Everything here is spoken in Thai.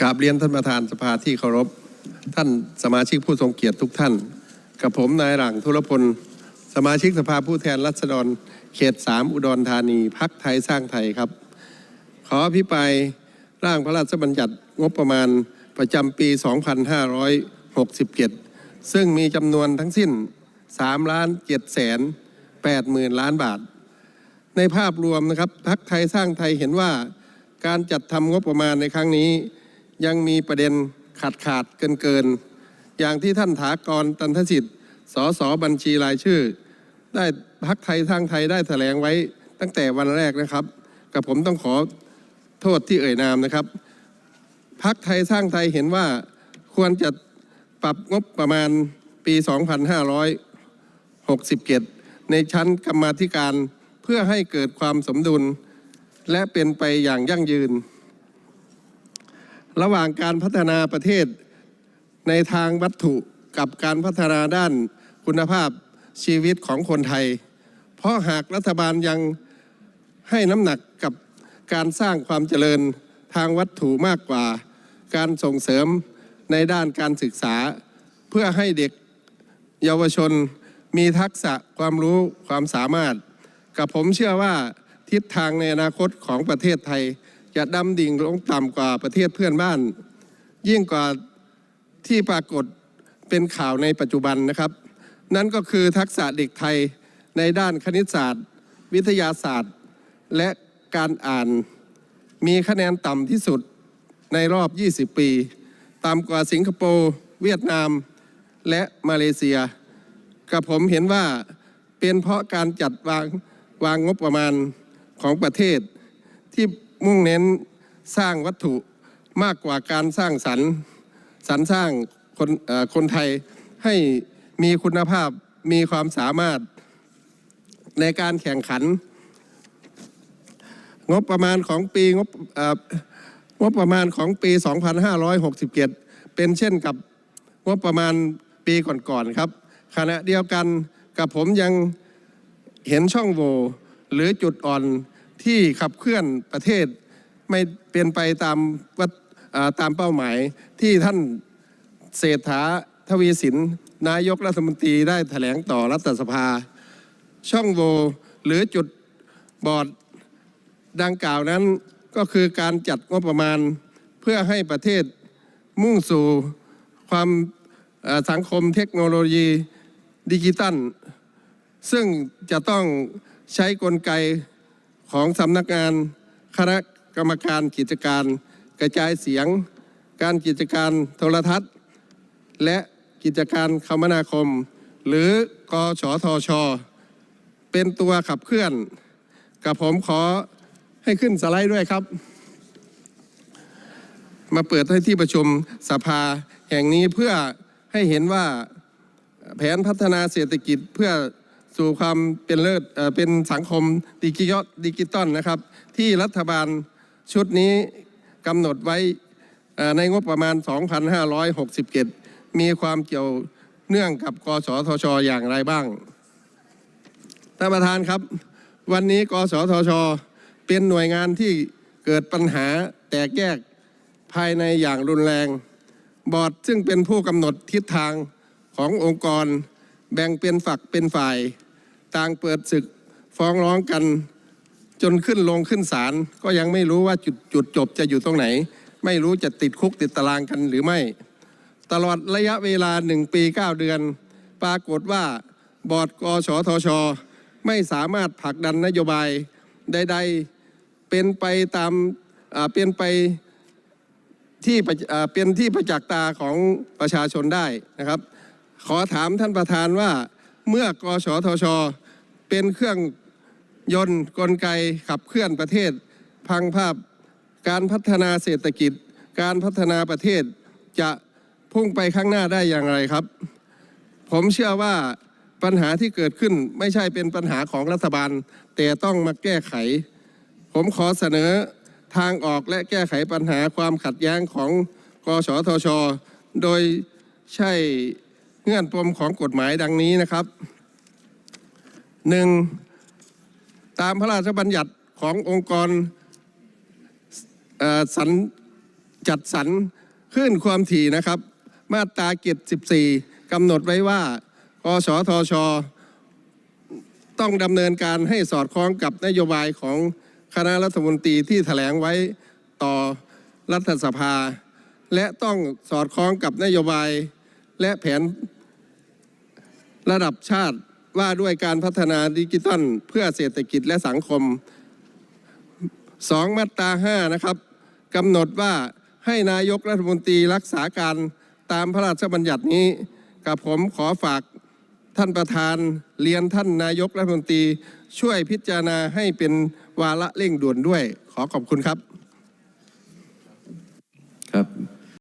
กราบเรียนท่านประธานสภาที่เคารพ ท่านสมาชิกผู้ทรงเกียรติทุกท่าน กับผมนายหลังธุรพล สมาชิกสภาผู้แทนรัษฎรเขตสามอุดรธานีพักไทยสร้างไทยครับ ขออภิปรายร่างพระราชบัญญัติงบประมาณประจำปี 2567 ซึ่งมีจำนวนทั้งสิ้น3ล้าน7แสน8หมื่นล้านบาท ในภาพรวมนะครับพักไทยสร้างไทยเห็นว่าการจัดทำงบประมาณในครั้งนี้ ยังมีประเด็นขาดขาดเกินเกินๆอย่างที่ท่านถากรตันทสิทธิ์สสบัญชีรายชื่อ ได้พักไทยสร้างไทยได้แถลงไว้ตั้งแต่วันแรกนะครับ กับผมต้องขอโทษที่เอ่ยนามนะครับพักไทยสร้างไทยเห็นว่าควรจะปรับงบประมาณปี 2567 ในชั้นกรรมาธิการเพื่อให้เกิดความสมดุล และเป็นไปอย่างยั่งยืน ระหว่างการพัฒนาประเทศในทางวัตถุกับการพัฒนาด้านคุณภาพชีวิตของคนไทย เพราะหากรัฐบาลยังให้น้ำหนักกับการสร้างความเจริญทางวัตถุมากกว่า การส่งเสริมในด้านการศึกษา เพื่อให้เด็กเยาวชนมีทักษะความรู้ความสามารถ กับผมเชื่อว่าทิศทางในอนาคตของประเทศไทย จะดำดิ่งลงต่ำกว่าประเทศเพื่อนบ้าน ยิ่งกว่าที่ปรากฏเป็นข่าวในปัจจุบันนะครับ นั่นก็คือทักษะเด็กไทยในด้านคณิตศาสตร์ วิทยาศาสตร์ และการอ่าน มีคะแนนต่ำที่สุดในรอบ 20 ปี ต่ำกว่าสิงคโปร์ เวียดนาม และมาเลเซียกับผมเห็นว่าเป็นเพราะการจัดวางวางงบประมาณของประเทศที่ มุ่งเน้นสร้างวัตถุมากกว่าการสร้างสรรค์สรรสร้างคนคนไทยให้มีคุณภาพมีความสามารถในการแข่งขัน งบประมาณของปีงบงบประมาณของปี 2567 เป็นเช่นกับงบประมาณปีก่อนๆครับ ขณะเดียวกันกับผมยังเห็นช่องโหว่หรือจุดอ่อน ที่ขับเคลื่อนประเทศไม่เป็นไปตามวัดอ่าตามเป้าหมายที่ท่านเศรษฐาทวีสิน นายกรัฐมนตรีได้แถลงต่อรัฐสภา ช่องโหว่หรือจุดบอดดังกล่าวนั้นก็คือการจัดงบประมาณเพื่อให้ประเทศมุ่งสู่ความสังคมเทคโนโลยีดิจิตัล ซึ่งจะต้องใช้กลไก ของสำนักงานคณะกรรมการกิจการ กระจายเสียง การกิจการโทรทัศน์ และกิจการคมนาคม หรือกชทช เป็นตัวขับเคลื่อน กับผมขอให้ขึ้นสไลด์ด้วยครับ มาเปิดให้ที่ประชุมสภาแห่งนี้เพื่อให้เห็นว่าแผนพัฒนาเศรษฐกิจเพื่อ สู่ความเป็นเลิศเป็นสังคมดิจิทัลดิจิตอลนะครับ ที่รัฐบาลชุดนี้กำหนดไว้ในงบประมาณ 2,567 มีความเกี่ยวเนื่องกับกสทช อย่างไรบ้างท่านประธานครับ วันนี้กสทช เป็นหน่วยงานที่เกิดปัญหาแตกแยกภายในอย่างรุนแรง บอร์ดซึ่งเป็นผู้กำหนดทิศทางขององค์กร แบ่งเป็นฝักเป็นฝ่าย ต่างเปิดศึกฟ้องร้องกัน จนขึ้นลงขึ้นศาลก็ยังไม่รู้ว่าจุดจุดจบจะอยู่ตรงไหน ไม่รู้จะติดคุกติดตารางกันหรือไม่ ตลอดระยะเวลาหนึ่งปี 9 เดือน ปรากฏว่าบอร์ดกชทช ไม่สามารถผลักดันนโยบายใด ๆ เป็นไปตามเป็นไปที่เป็นที่ประจักษ์ตาของประชาชนได้นะครับ ขอถามท่านประธานว่าเมื่อกชทช เป็นเครื่องยนต์กลไกขับเคลื่อนประเทศ พังภาพการพัฒนาเศรษฐกิจ การพัฒนาประเทศจะพุ่งไปข้างหน้าได้อย่างไรครับ ผมเชื่อว่าปัญหาที่เกิดขึ้นไม่ใช่เป็นปัญหาของรัฐบาล แต่ต้องมาแก้ไข ผมขอเสนอทางออกและแก้ไขปัญหาความขัดแย้งของกสทช โดยใช่ เงื่อนปมของกฎหมายดังนี้นะครับหนึ่งตามพระราชบัญญัติขององค์กรสัญจัดสรรคลื่นความถี่นะครับ มาตราเกียร14กำหนดไว้ว่ากสทช ต้องดำเนินการให้สอดคล้องกับนโยบายของคณะรัฐมนตรีที่แถลงไว้ต่อรัฐสภา และต้องสอดคล้องกับนโยบายและแผน ระดับชาติว่าด้วยการพัฒนาดิจิทัล เพื่อเศรษฐกิจและสังคมสองมาตราห้านะครับกำหนดว่าให้นายกรัฐมนตรีรักษาการตามพระราชบัญญัตินี้ กับผมขอฝากท่านประธานเรียนท่านนายกรัฐมนตรีช่วยพิจารณาให้เป็นวาระเร่งด่วนด้วย ขอขอบคุณครับ